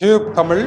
Tube Tamil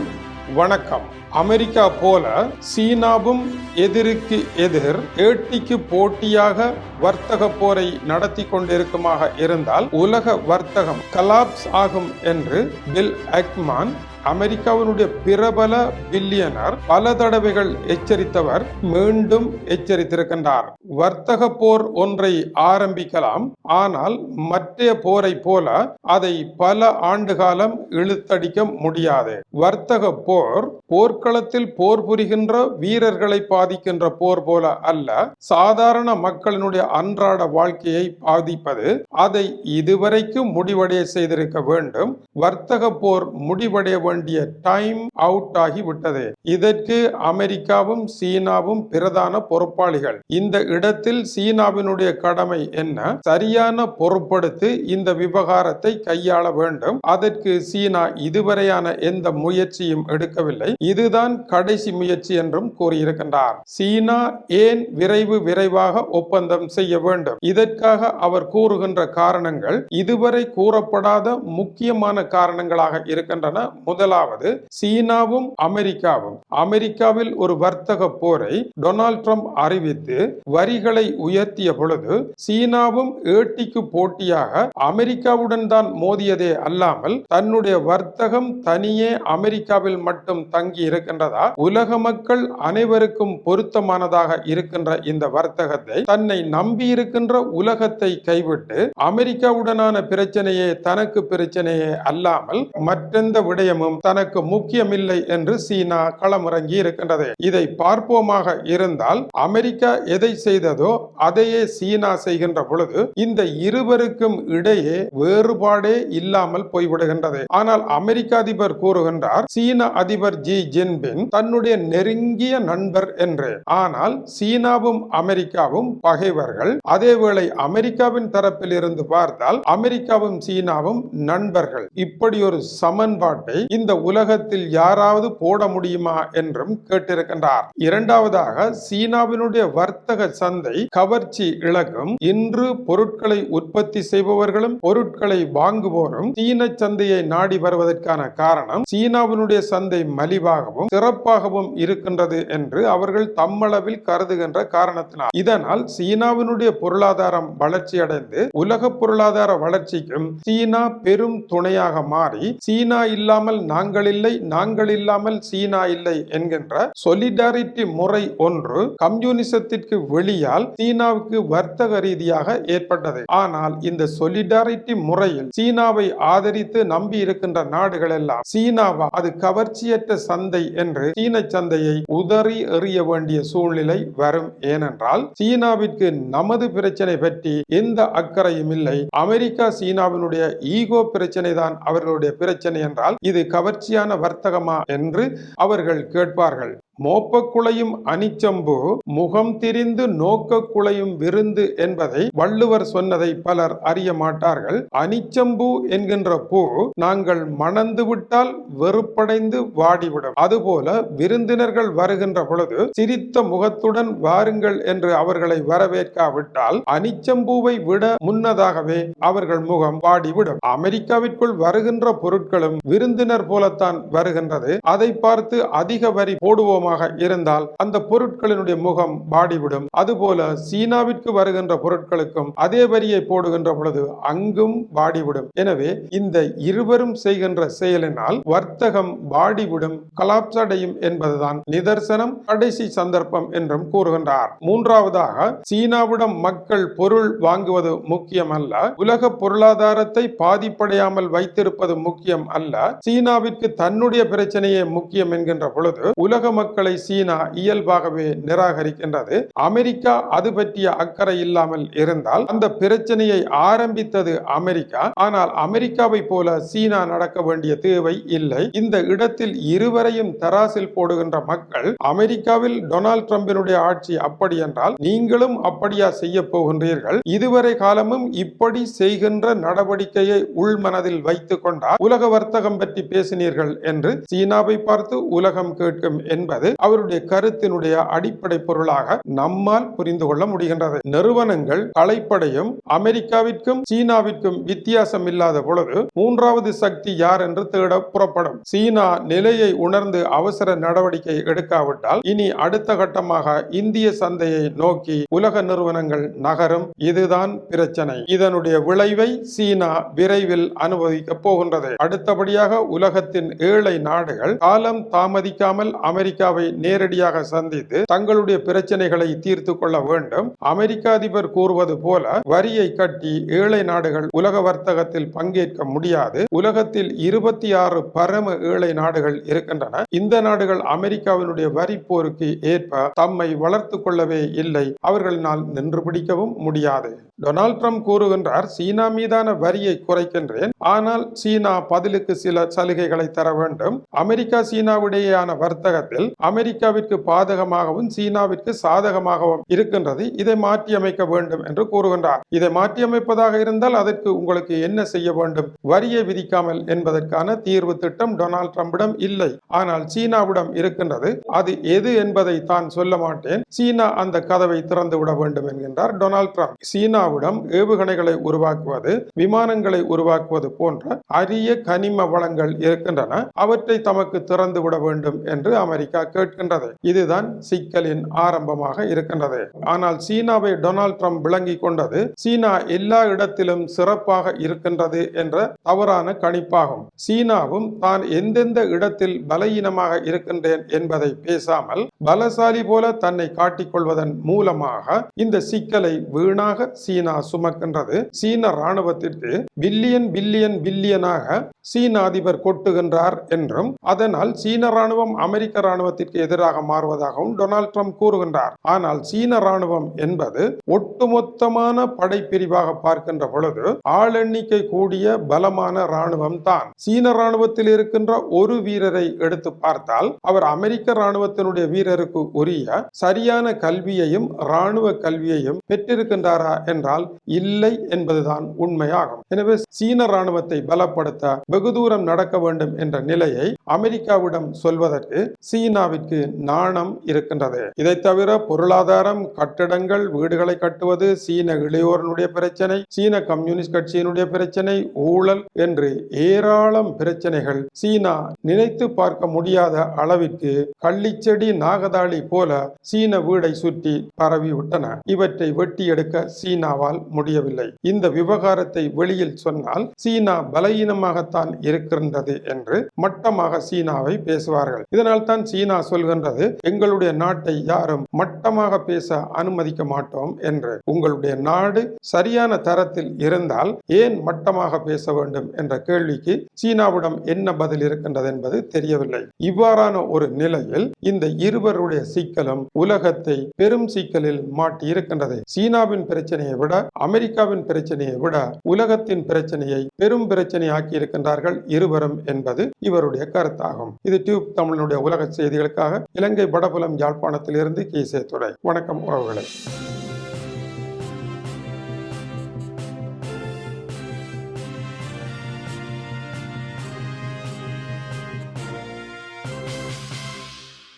வணக்கம். America போல சீனாவும் எதிருக்கு எதிர் ஏட்டிக்கு போட்டியாக வர்த்தக போரை நடத்தி கொண்டிருக்குமாக இருந்தால் உலக வர்த்தகம் கலாப்ஸ் ஆகும் என்று பில் அக்மான் அமெரிக்காவினுடைய பிரபல பில்லியனர் பல தடவைகள் எச்சரித்தவர் மீண்டும் எச்சரித்திருக்கின்றார். வர்த்தக போர் ஒன்றை ஆரம்பிக்கலாம் ஆனால் மற்ற போரை போல அதை பல ஆண்டு காலம் இழுத்தடிக்க முடியாது. வர்த்தக போர் போர்க்களத்தில் போர் புரிகின்ற வீரர்களை பாதிக்கின்ற போர் போல அல்ல சாதாரண மக்களினுடைய அன்றாட வாழ்க்கையை பாதிப்பது. அதை இதுவரைக்கும் முடிவடைய செய்திருக்க வேண்டும். வர்த்தக போர் முடிவடைய வேண்டிய டைம் அவுட் ஆகி விட்டது. இதற்கு அமெரிக்காவும் சீனாவும் பிரதான பொறுப்பாளிகள். இந்த இடத்தில் சீனாவினுடைய கடமை என்ன? சரியான பொறுப்படுத்தி இந்த விவகாரத்தை கையாள வேண்டும். அதற்கு சீனா இதுவரையான எந்த முயற்சியும் எடுக்கவில்லை. இதுதான் கடைசி முயற்சி என்றும் கூறியிருக்கின்றார். சீனா ஏன் விரைவு விரைவாக ஒப்பந்தம் செய்ய வேண்டும்? இதற்காக அவர் கூறுகின்ற காரணங்கள் இதுவரை கூறப்படாத முக்கியமான காரணங்களாக இருக்கின்றன. முதலாவது சீனாவும் அமெரிக்காவும். அமெரிக்காவில் ஒரு வர்த்தக போரை டொனால்ட் ட்ரம்ப் அறிவித்து வரிகளை உயர்த்திய பொழுது சீனாவும் ஏட்டிக்கு போட்டியாக அமெரிக்காவுடன் தான் மோதியதே அல்லாமல் தன்னுடைய வர்த்தகம் தனியே அமெரிக்காவில் மட்டும் தங்கி இருக்கின்றதா? உலக மக்கள் அனைவருக்கும் பொருத்தமானதாக இருக்கின்ற இந்த வர்த்தகத்தை தன்னை நம்பி இருக்கின்ற உலகத்தை கைவிட்டு அமெரிக்காவுடனான பிரச்சனையே தனக்கு பிரச்சனையே அல்லாமல் மற்றெந்த விடயமும் தனக்கு முக்கியமில்லை என்று சீனா களமிறங்கி இருக்கின்றது. இதை பார்ப்போமாக இருந்தால் அமெரிக்கா எதை செய்ததோ அதையே சீனா செய்கின்ற பொழுது இந்த இருவருக்கும் இடையே வேறுபாடே இல்லாமல் போய்விடுகின்றது. ஆனால் அமெரிக்க அதிபர் கூறுகின்றார் சீன அதிபர் ஜி ஜின்பின் தன்னுடைய நெருங்கிய நண்பர் என்று. ஆனால் சீனாவும் அமெரிக்காவும் பகைவர்கள். அதேவேளை அமெரிக்காவின் தரப்பில் இருந்து பார்த்தால் அமெரிக்காவும் சீனாவும் நண்பர்கள். இப்படி ஒரு சமன்பாட்டை இந்த உலகத்தில் யாராவது போட முடியுமா என்றும் கேட்டிருக்கின்றார். இரண்டாவதாக சீனாவினுடைய வர்த்தக சந்தை கவர்ச்சி இழக்கும் இன்று பொருட்களை உற்பத்தி செய்பவர்களும் பொருட்களை வாங்குவோரும் சீன சந்தையை நாடி வருவதற்கான காரணம் சீனாவினுடைய சந்தை மலிவாகவும் சிறப்பாகவும் இருக்கின்றது என்று அவர்கள் தம்மளவில் கருதுகின்ற காரணத்தினால். இதனால் சீனாவினுடைய பொருளாதாரம் வளர்ச்சியடைந்து உலக பொருளாதார வளர்ச்சிக்கும் சீனா பெரும் துணையாக மாறி சீனா இல்லாமல் நாங்கள் இல்லை நாங்கள் இல்லாமல் சீனா இல்லை என்கின்ற சொலிடாரிட்டி முறை ஒன்று கம்யூனிசத்திற்கு வெளியால் சீனாவுக்கு வர்த்தக ரீதியாக ஏற்பட்டது. ஆனால் இந்த சொலிடாரிட்டி முறையில் சீனாவை ஆதரித்து நம்பி இருக்கின்ற நாடுகள் எல்லாம் சீனாவா? அது கவர்ச்சியற்ற சந்தை என்று சீன சந்தையை உதறி எறிய வேண்டிய சூழ்நிலை வரும். ஏனென்றால் சீனாவிற்கு நமது பிரச்சனை பற்றி எந்த அக்கறையும் இல்லை. அமெரிக்கா சீனாவினுடைய ஈகோ பிரச்சனை தான் அவர்களுடைய பிரச்சனை என்றால் இது கவர்ச்சியான வர்த்தகமா என்று அவர்கள் கேட்பார்கள். மோப்பக்குளையும் அனிச்சம்பு முகம் திரிந்து நோக்க குலையும் விருந்து என்பதை வள்ளுவர் சொன்னதை பலர் அறிய மாட்டார்கள். அனிச்சம்பூ என்கின்ற பூ நாங்கள் மணந்து விட்டால் வெறுப்படைந்து வாடிவிடும். அதுபோல விருந்தினர்கள் வருகின்ற பொழுது சிரித்த முகத்துடன் வாருங்கள் என்று அவர்களை வரவேற்காவிட்டால் அனிச்சம்பூவை விட முன்னதாகவே அவர்கள் முகம் வாடிவிடும். அமெரிக்காவிற்குள் வருகின்ற பொருட்களும் விருந்தினர் போலத்தான் வருகின்றது. அதை பார்த்து அதிக வரி போடுவோம் அதிகமாக இருந்தால் அந்த பொருட்களினுடைய முகம் பாடிவிடும் அதுபோல சீனாவிற்கு வருகின்ற பொருட்களுக்கும் அதே வரியை போடுகின்ற பொழுது அங்கும் பாடிவிடும் எனவே இந்த இருவரும் செய்கின்ற செயலினால் வர்த்தகம் பாடிவிடும் கலாப்ஸ் அடையும் என்பதுதான் நிதர்சனம். கடைசி சந்தர்ப்பம் என்றும் கூறுகின்றார். மூன்றாவதாக சீனாவிடம் மக்கள் பொருள் வாங்குவது முக்கியம் அல்ல உலக பொருளாதாரத்தை பாதிப்படையாமல் வைத்திருப்பது முக்கியம் அல்ல. சீனாவிற்கு தன்னுடைய பிரச்சனையே முக்கியம் என்கின்ற பொழுது உலக மக்கள் சீனா இயல்பாகவே நிராகரிக்கின்றது. அமெரிக்கா அது பற்றிய அக்கறை இல்லாமல் இருந்தால் அந்த பிரச்சனையை ஆரம்பித்தது அமெரிக்கா. ஆனால் அமெரிக்காவை போல சீனா நடக்க வேண்டிய தேவை இல்லை. இந்த இடத்தில் இருவரையும் தராசில் போடுகின்ற மக்கள் அமெரிக்காவில் டொனால்ட் ட்ரம்பினுடைய ஆட்சி அப்படி என்றால் நீங்களும் அப்படியா செய்ய போகின்றீர்கள்? இதுவரை காலமும் இப்படி செய்கின்ற நடவடிக்கையை உள்மனதில் வைத்துக் கொண்டால் உலக வர்த்தகம் பற்றி பேசினீர்கள் என்று சீனாவை பார்த்து உலகம் கேட்கும் என்பது என்பது அவருடைய கருத்தினுடைய அடிப்படை பொருளாக நம்மால் புரிந்து கொள்ள முடிகின்றது. நிறுவனங்கள் கலைப்படையும் அமெரிக்காவிற்கும் சீனாவிற்கும் வித்தியாசம் இல்லாத பொழுது மூன்றாவது சக்தி யார் என்று தேட புறப்படும். சீனா நிலையை உணர்ந்து அவசர நடவடிக்கை எடுக்காவிட்டால் இனி அடுத்த கட்டமாக இந்திய சந்தையை நோக்கி உலக நிறுவனங்கள் நகரும். இதுதான் பிரச்சனை. இதனுடைய விளைவை சீனா விரைவில் அனுபவிக்க போகின்றது. அடுத்தபடியாக உலகத்தின் ஏழை நாடுகள் காலம் தாமதிக்காமல் அமெரிக்காவை நேரடியாக சந்தித்து தங்களுடைய பிரச்சனைகளை தீர்த்து கொள்ள வேண்டும். அமெரிக்க அதிபர் கூறுவது போல வரியை கட்டி ஏழை நாடுகள் உலக வர்த்தகத்தில் பங்கேற்க முடியாது. உலகத்தில் இருபத்தி ஆறு பரம ஏழை நாடுகள் இருக்கின்றன. இந்த நாடுகள் அமெரிக்காவினுடைய வரி போருக்கு ஏற்ப தம்மை வளர்த்து கொள்ளவே இல்லை. அவர்களினால் நின்று பிடிக்கவும் முடியாது. டொனால்ட் ட்ரம்ப் கூறுகின்றார் சீனா மீதான வரியை குறைக்கின்றேன். ஆனால் சீனா பதிலுக்கு சில சலுகைகளை தர வேண்டும். அமெரிக்கா சீனாவிடையேயான வர்த்தகத்தில் அமெரிக்காவிற்கு பாதகமாகவும் சீனாவிற்கு சாதகமாகவும் இருக்கின்றது. இதை மாற்றியமைக்க வேண்டும் என்று கூறுகின்றார். இதை மாற்றியமைப்பதாக இருந்தால் அதற்கு உங்களுக்கு என்ன செய்ய வேண்டும்? வரியை விதிக்காமல் என்பதற்கான தீர்வு திட்டம் டொனால்ட் ட்ரம்பிடம் இல்லை. ஆனால் சீனாவிடம் இருக்கின்றது. அது எது என்பதை தான் சொல்ல மாட்டேன். சீனா அந்த கதவை திறந்து விட வேண்டும் என்கின்றார் டொனால்ட் ட்ரம்ப். சீனா சீனாவிடம் ஏவுகணைகளை உருவாக்குவது விமானங்களை உருவாக்குவது போன்ற அரிய கனிம வளங்கள் இருக்கின்றன. அவற்றை தமக்கு திறந்து விட வேண்டும் என்று அமெரிக்கா கேட்கின்றது. இதுதான் சிக்கலின் ஆரம்பமாக இருக்கின்றது. ஆனால் சீனாவை டொனால்ட் ட்ரம்ப் விளங்கிக் கொண்டது சீனா எல்லா இடத்திலும் சிறப்பாக இருக்கின்றது என்ற தவறான கணிப்பாகும். சீனாவும் தான் எந்தெந்த இடத்தில் பலவீனமாக இருக்கின்றேன் என்பதை பேசாமல் பலசாலி போல தன்னை காட்டிக்கொள்வதன் மூலமாக இந்த சிக்கலை வீணாக சீனா சீனா சுமக்கின்றது. சீன ராணுவத்திற்கு பில்லியன் பில்லியன் பில்லியனாக சீன அதிபர் கொட்டுகின்றார் என்றும் அதனால் சீன ராணுவம் அமெரிக்க ராணுவத்திற்கு எதிராக மாறுவதாகவும் டொனால்ட் ட்ரம்ப் கூறுகின்றார். ஆனால் சீன ராணுவம் என்பது ஒட்டுமொத்தமான படைப்பிரிவாக பார்க்கின்ற பொழுது ஆள் எண்ணிக்கை கூடிய பலமான ராணுவம் தான். சீன ராணுவத்தில் இருக்கின்ற ஒரு வீரரை எடுத்து பார்த்தால் அவர் அமெரிக்க ராணுவத்தினுடைய வீரருக்கு உரிய சரியான கல்வியையும் ராணுவ கல்வியையும் பெற்றிருக்கின்றாரா என்ற என்றால் இல்லை என்பதுதான் உண்மையாகும். எனவே சீன ராணுவத்தை பலப்படுத்த வெகு தூரம் நடக்க வேண்டும் என்ற நிலையை அமெரிக்காவிடம் சொல்வதற்கு சீனாவிற்கு நாணம் இருக்கின்றது. இதை தவிர பொருளாதாரம் கட்டடங்கள் வீடுகளை கட்டுவது சீன இளையோரனுடைய பிரச்சனை சீன கம்யூனிஸ்ட் கட்சியினுடைய பிரச்சனை ஊழல் என்று ஏராளம் பிரச்சனைகள் சீனா நினைத்து பார்க்க முடியாத அளவிற்கு கள்ளிச்செடி நாகதாளி போல சீன வீடை சுற்றி பரவி விட்டன இவற்றை வெட்டி எடுக்க சீனா சீனாவால் முடியவில்லை. இந்த விவகாரத்தை வெளியில் சொன்னால் சீனா பலவீனமாகத்தான் இருக்கின்றது என்று மட்டமாக சீனாவை பேசுவார்கள். இதனால் தான் சீனா சொல்கின்றது எங்களுடைய நாட்டை யாரும் மட்டமாக பேச அனுமதிக்க மாட்டோம் என்று. உங்களுடைய நாடு சரியான தரத்தில் இருந்தால் ஏன் மட்டமாக பேச வேண்டும் என்ற கேள்விக்கு சீனாவிடம் என்ன பதில் இருக்கின்றது என்பது தெரியவில்லை. இவ்வாறான ஒரு நிலையில் இந்த இருவருடைய சிக்கலும் உலகத்தை பெரும் சிக்கலில் மாட்டி இருக்கின்றது. சீனாவின் பிரச்சனையை விட அமெரிக்காவின் பிரச்சனையை விட உலகத்தின் பிரச்சனையை பெரும் பிரச்சனை ஆக்கி இருக்கின்றார்கள் இருவரும் என்பது இவருடைய கருத்தாகும். இது டியூப் தமிழனுடைய உலக செய்திகளுக்காக இலங்கை வடபுலம் யாழ்ப்பாணத்திலிருந்து கீசே துறை வணக்கம் உறவுகளை.